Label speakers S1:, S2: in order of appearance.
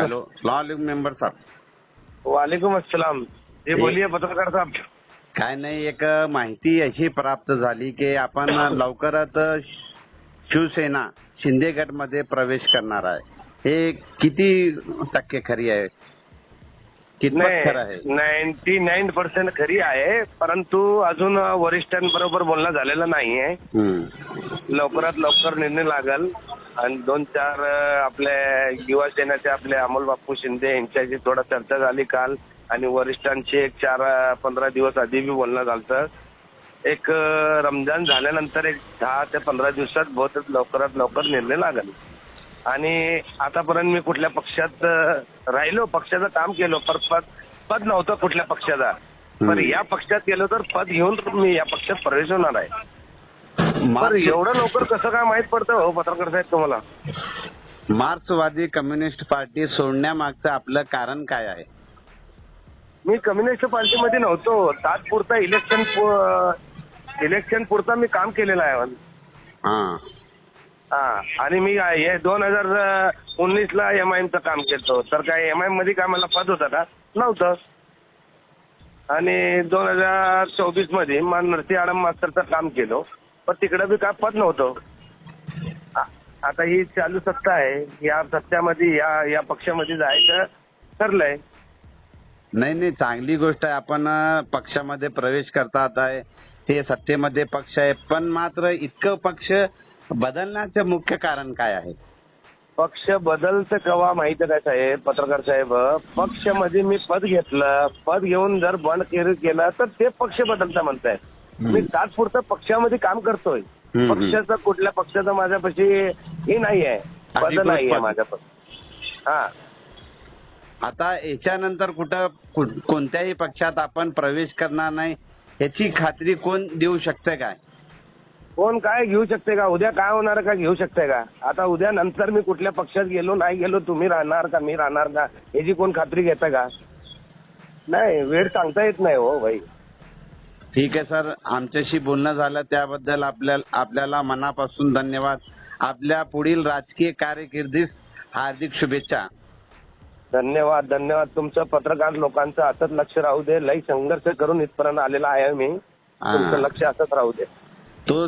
S1: Hello. सलाम member साहब।
S2: वालेकुम अस्सलाम। जी. बोलिए पत्रकार साहब।
S1: काय नाही एक माहिती अशी प्राप्त झाली की आपण लवकरच शिवसेना शिंदे गटमध्ये प्रवेश करणार आहे. हे किती टक्के खरी आहे?
S2: नाईन्टी नाईन पर्सेंट खरी आहे परंतु अजून वरिष्ठांबरोबर बोलणं झालेलं नाही आहे
S1: हम्म.
S2: लवकरात लवकर निर्णय लागल. आणि दोन चार आपल्या युवा सेनेचे आपले अमोल बापू शिंदे यांच्याशी थोडा चर्चा झाली काल आणि वरिष्ठांची एक चार पंधरा दिवस आधी बी बोलणं झालं एक रमजान झाल्यानंतर एक दहा ते पंधरा दिवसात बहुतेक लवकरात लवकर निर्णय लागल. आणि आतापर्यंत मी कुठल्या पक्षात राहिलो पक्षाचं काम केलं पर पद पद नव्हतं कुठल्या पक्षाचा. पण. या पक्षात गेलो तर पद घेऊन मी या पक्षात प्रवेश होणार आहे.
S1: मार्क्स-
S2: एवढं लवकर कसं काय माहीत पडतं हो पत्रकार साहेब तुम्हाला?
S1: मार्क्सवादी कम्युनिस्ट पार्टी सोडण्यामागचं आपलं कारण काय आहे?
S2: मी कम्युनिस्ट पार्टीमध्ये नव्हतो. तात्पुरता इलेक्शन पु- इलेक्शन पुरता मी काम केलेलं आहे.
S1: हा.
S2: हा. आणि मी हे दोन हजार उन्नीस ला एम आय काम केलं. तर काय एम आयमध्ये काय मला पद होतं का? नव्हतं. आणि दोन हजार चोवीसमध्ये मा- नरसी आडम मास्तरचं काम केलं. पण तिकडं बी काय पद नव्हतं. आ- आता ही चालू सत्ता आहे. या सत्यामध्ये या या पक्षामध्ये जायचं ठरलंय.
S1: नाही नाही चांगली गोष्ट आहे. आपण अं, पक्षामध्ये प्रवेश करतात आहे. ते सत्तेमध्ये पक्ष आहे. पण मात्र इतकं पक्ष बदलण्याचं मुख्य कारण काय आहे?
S2: पक्ष बदलतं केव्हा माहिती काय साहेब? पत्रकार साहेब पक्षामध्ये मी पद घेतलं. पद घेऊन जर बंद केलं तर ते पक्ष बदलता म्हणताय
S1: हम्म.
S2: मी तात्पुरतं पक्षामध्ये काम करतोय. पक्षाचं कुठल्या पक्षाचं माझ्यापाशी हे नाही आहे पद नाही आहे. माझ्यापाशी. हा.
S1: आता याच्यानंतर कुठं कोणत्याही पक्षात आपण प्रवेश करणार नाही याची खात्री कोण देऊ शकते काय?
S2: कोण काय घेऊ शकते का? उद्या काय होणार का घेऊ शकते का? आता उद्या नंतर मी कुठल्या पक्षात गेलो नाही गेलो तुम्ही राहणार का मी राहणार का? याची कोण खात्री घेतं का? नाही वेळ सांगता येत नाही हो भाई.
S1: ठीक आहे सर. आमच्याशी बोलणं झालं त्याबद्दल आपल्या आपल्याला मनापासून धन्यवाद. आपल्या पुढील राजकीय कारकिर्दीस हार्दिक शुभेच्छा.
S2: धन्यवाद धन्यवाद. तुमचं पत्रकार लोकांचं असंच लक्ष राहू दे. लई संघर्ष करून इथपर्यंत आलेला आहे मी. तुमचं लक्ष असंच राहू दे.
S1: तो